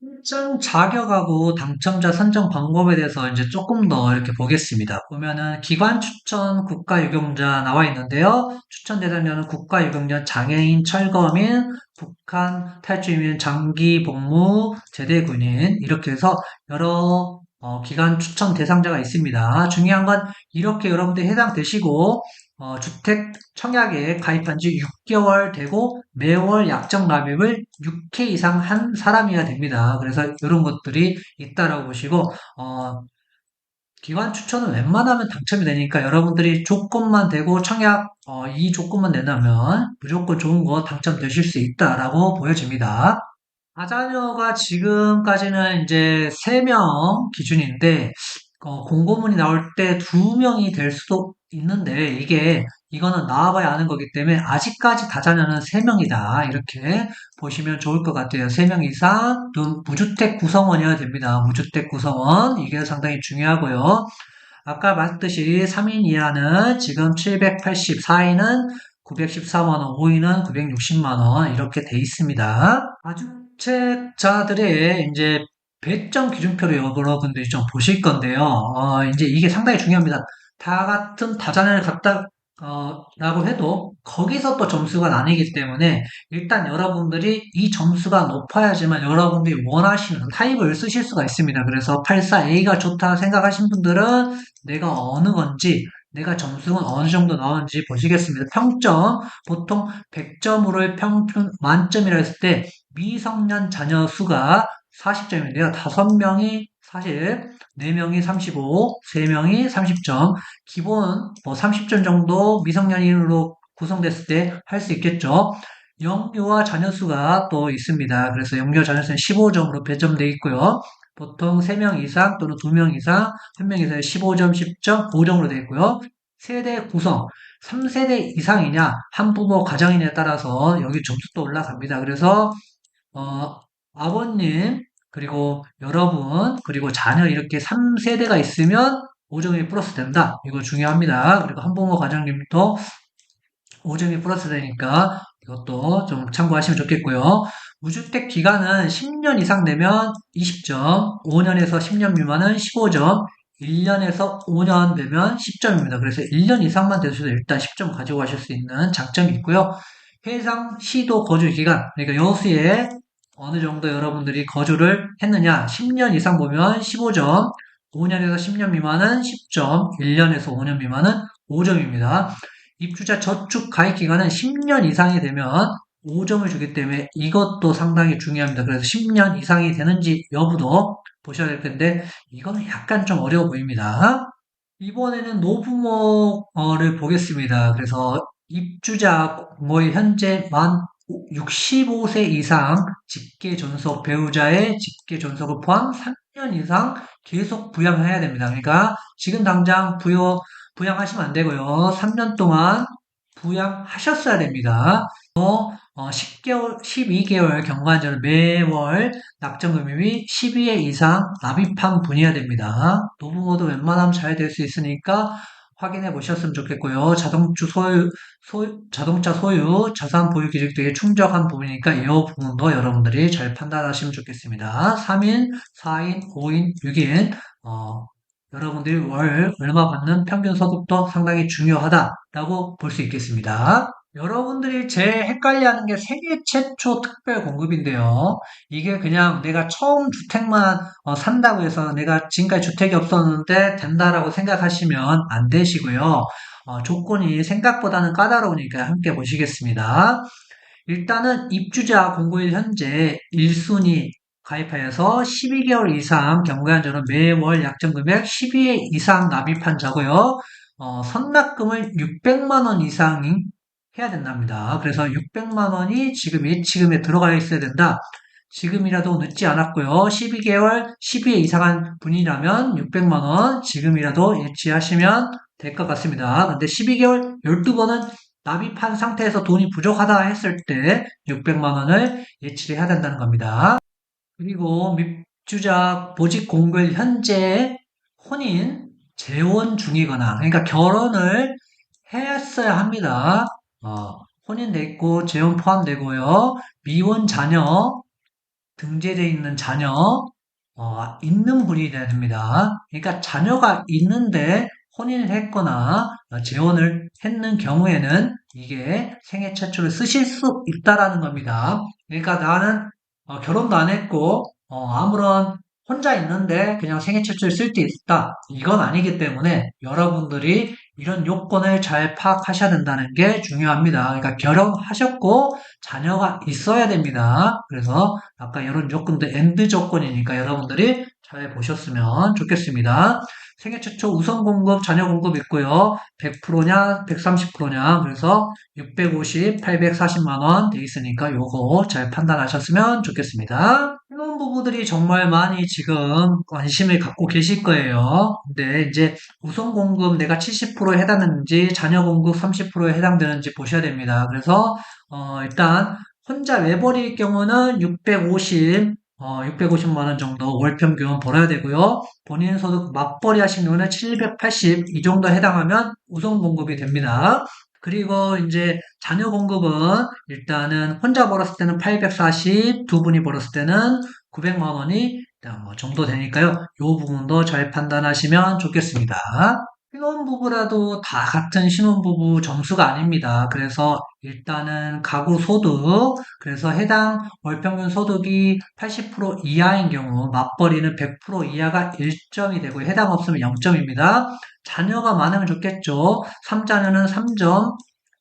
신청 자격하고 당첨자 선정 방법에 대해서 이제 조금 더 이렇게 보겠습니다. 보면은 기관 추천 국가 유공자 나와 있는데요. 추천 대상자는 국가 유공자 장애인, 철거민, 북한 탈주민, 장기 복무, 제대 군인 이렇게 해서 여러 어, 기관 추천 대상자가 있습니다. 중요한 건 이렇게 여러분들 해당되시고 어, 주택 청약에 가입한 지 6개월 되고 매월 약정 납입을 6회 이상 한 사람이어야 됩니다. 그래서 이런 것들이 있다라고 보시고 어, 기관 추천은 웬만하면 당첨이 되니까 여러분들이 조건만 되고 청약 어, 이 조건만 내놓으면 무조건 좋은 거 당첨되실 수 있다라고 보여집니다. 다자녀가 지금까지는 이제 3명 기준인데 어, 공고문이 나올 때 2명이 될 수도 있는데 이게 이거는 나와봐야 아는 거기 때문에 아직까지 다자녀는 3명이다 이렇게 보시면 좋을 것 같아요. 3명 이상 또 무주택 구성원이어야 됩니다. 무주택 구성원 이게 상당히 중요하고요. 아까 말했듯이 3인 이하는 지금 780, 4인은 913만원, 5인은 960만원 이렇게 돼 있습니다. 다주택자들의 이제 배점 기준표를 여러분들이 좀 보실 건데요. 어, 이제 이게 상당히 중요합니다. 다 같은 다자녀를 갖다 어, 라고 해도 거기서 또 점수가 나뉘기 때문에 일단 여러분들이 이 점수가 높아야지만 여러분들이 원하시는 타입을 쓰실 수가 있습니다. 그래서 84A가 좋다 생각하신 분들은 내가 어느 건지 내가 점수는 어느 정도 나오는지 보시겠습니다. 평점 보통 100점으로 평균 만점이라 했을 때 미성년 자녀 수가 40점인데요. 5명이 사실 4명이 35, 3명이 30점, 기본 뭐 30점 정도 미성년인으로 구성됐을 때 할 수 있겠죠. 영유아 자녀수가 또 있습니다. 그래서 영유아 자녀수는 15점으로 배점되어 있고요. 보통 3명 이상 또는 2명 이상, 1명 이상 15점, 10점, 5점으로 되어 있고요. 세대 구성, 3세대 이상이냐, 한부모 가정이냐에 따라서 여기 점수도 올라갑니다. 그래서 어, 아버님, 그리고 여러분, 그리고 자녀 이렇게 3세대가 있으면 5점이 플러스 된다. 이거 중요합니다. 그리고 한부모 가정님도 5점이 플러스 되니까 이것도 좀 참고하시면 좋겠고요. 무주택 기간은 10년 이상 되면 20점, 5년에서 10년 미만은 15점, 1년에서 5년 되면 10점입니다. 그래서 1년 이상만 되셔도 일단 10점 가지고 가실 수 있는 장점이 있고요. 해상 시도 거주 기간, 그러니까 여수에 어느 정도 여러분들이 거주를 했느냐 10년 이상 보면 15점 5년에서 10년 미만은 10점 1년에서 5년 미만은 5점입니다. 입주자 저축 가입 기간은 10년 이상이 되면 5점을 주기 때문에 이것도 상당히 중요합니다. 그래서 10년 이상이 되는지 여부도 보셔야 될 텐데 이거는 약간 좀 어려워 보입니다. 이번에는 노부모를 보겠습니다. 그래서 입주자 공고일 현재 만 65세 이상 직계 존속 배우자의 직계 존속을 포함 3년 이상 계속 부양해야 됩니다. 그러니까 지금 당장 부여 부양하시면 안 되고요. 3년 동안 부양하셨어야 됩니다. 어, 10개월, 12개월 경과한전을 매월 낙정금융이 12회 이상 납입한 분이어야 됩니다. 노부모도 웬만하면 잘 될 수 있으니까 확인해 보셨으면 좋겠고요. 자동차 소유, 소유, 자동차 소유, 자산 보유 기준 되게 충족한 부분이니까 이 부분도 여러분들이 잘 판단하시면 좋겠습니다. 3인, 4인, 5인, 6인, 어, 여러분들이 월 얼마 받는 평균 소득도 상당히 중요하다라고 볼 수 있겠습니다. 여러분들이 제일 헷갈려하는 게 세계 최초 특별 공급인데요. 이게 그냥 내가 처음 주택만 어, 산다고 해서 내가 지금까지 주택이 없었는데 된다라고 생각하시면 안 되시고요. 어, 조건이 생각보다는 까다로우니까 함께 보시겠습니다. 일단은 입주자 공고일 현재 1순위 가입하여서 12개월 이상 경과연전은 매월 약정 금액 12회 이상 납입한 자고요. 어, 선납금을 600만 원 이상 해야 된답니다. 그래서 600만 원이 지금 예치금에 들어가 있어야 된다. 지금이라도 늦지 않았고요. 12개월, 12회 이상한 분이라면 600만 원 지금이라도 예치하시면 될 것 같습니다. 근데 12개월 12번은 납입한 상태에서 돈이 부족하다 했을 때 600만 원을 예치를 해야 된다는 겁니다. 그리고 밉주자 보직 공고일 현재 혼인 재혼 중이거나 그러니까 결혼을 했어야 합니다. 어, 혼인돼 있고 재혼 포함되고요. 미혼 자녀 등재되어 있는 자녀, 어, 있는 분이 됩니다. 그러니까 자녀가 있는데 혼인을 했거나 어, 재혼을 했는 경우에는 이게 생애 최초를 쓰실 수 있다라는 겁니다. 그러니까 나는 어, 결혼도 안 했고 어, 아무런 혼자 있는데 그냥 생애 최초를 쓸때 있다. 이건 아니기 때문에 여러분들이 이런 요건을 잘 파악하셔야 된다는 게 중요합니다. 그러니까 결혼하셨고 자녀가 있어야 됩니다. 그래서 아까 이런 조건도 엔드 조건이니까 여러분들이 잘 보셨으면 좋겠습니다. 생애 최초 우선 공급, 자녀 공급 있고요. 100%냐, 130%냐. 그래서 650, 840만 원 돼 있으니까 요거 잘 판단하셨으면 좋겠습니다. 이런 부부들이 정말 많이 지금 관심을 갖고 계실 거예요. 근데 이제 우선 공급 내가 70%에 해당되는지 자녀 공급 30%에 해당되는지 보셔야 됩니다. 그래서 어, 일단 혼자 외벌이일 경우는 650, 어, 650만 원 정도 월 평균 벌어야 되고요. 본인 소득 맞벌이 하신 경우는 780 이 정도 해당하면 우선 공급이 됩니다. 그리고 이제 자녀 공급은 일단은 혼자 벌었을 때는 840, 두 분이 벌었을 때는 900만 원이 뭐 정도 되니까요. 이 부분도 잘 판단하시면 좋겠습니다. 신혼부부라도 다 같은 신혼부부 점수가 아닙니다. 그래서 일단은 가구 소득, 그래서 해당 월평균 소득이 80% 이하인 경우 맞벌이는 100% 이하가 1점이 되고 해당 없으면 0점입니다. 자녀가 많으면 좋겠죠. 3자녀는 3점,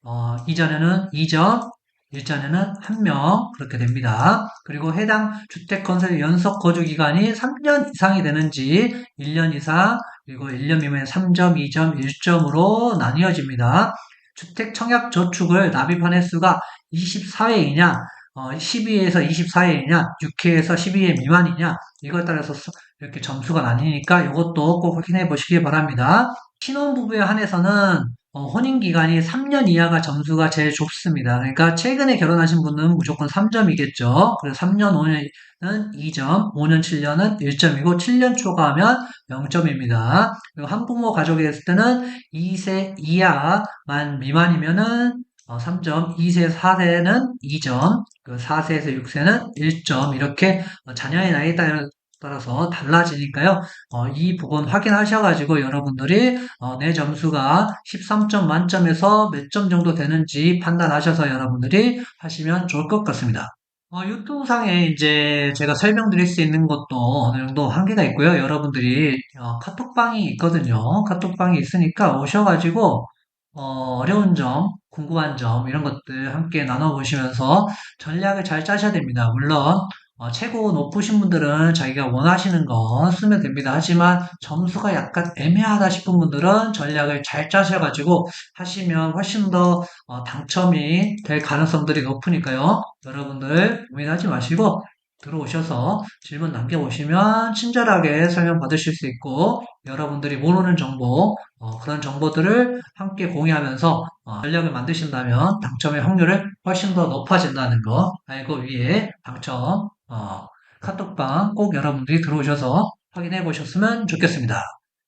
어, 2자녀는 2점, 1자녀는 1명 그렇게 됩니다. 그리고 해당 주택 건설 연속 거주 기간이 3년 이상이 되는지 1년 이상 그리고 1년 미만에 3점, 2점, 1점으로 나뉘어집니다. 주택 청약 저축을 납입한 횟수가 24회이냐, 어, 12회에서 24회이냐, 6회에서 12회 미만이냐, 이거에 따라서 이렇게 점수가 나뉘니까 이것도 꼭 확인해 보시기 바랍니다. 신혼부부에 한해서는 어, 혼인 기간이 3년 이하가 점수가 제일 좁습니다. 그러니까 최근에 결혼하신 분은 무조건 3점이겠죠. 그래서 3년, 5년은 2점, 5년, 7년은 1점이고 7년 초과하면 0점입니다. 그리고 한부모 가족이 됐을 때는 2세 이하만 미만이면은 3점, 2세, 4세는 2점, 그 4세에서 6세는 1점, 이렇게 자녀의 나이에 따라 따라서 달라지니까요. 어, 이 부분 확인하셔가지고 여러분들이 어, 내 점수가 13점 만점에서 몇 점 정도 되는지 판단하셔서 여러분들이 하시면 좋을 것 같습니다. 어, 유튜브 상에 이제 제가 설명드릴 수 있는 것도 어느 정도 한계가 있고요. 여러분들이 어, 카톡방이 있거든요. 카톡방이 있으니까 오셔가지고 어, 어려운 점, 궁금한 점 이런 것들 함께 나눠보시면서 전략을 잘 짜셔야 됩니다. 물론 어, 최고 높으신 분들은 자기가 원하시는 거 쓰면 됩니다. 하지만 점수가 약간 애매하다 싶은 분들은 전략을 잘 짜셔가지고 하시면 훨씬 더 어, 당첨이 될 가능성들이 높으니까요. 여러분들 고민하지 마시고 들어오셔서 질문 남겨보시면 친절하게 설명 받으실 수 있고 여러분들이 모르는 정보 어, 그런 정보들을 함께 공유하면서 어, 전략을 만드신다면 당첨의 확률을 훨씬 더 높아진다는 거 알고 위에 당첨 어, 카톡방 꼭 여러분들이 들어오셔서 확인해 보셨으면 좋겠습니다.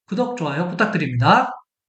구독, 좋아요 부탁드립니다.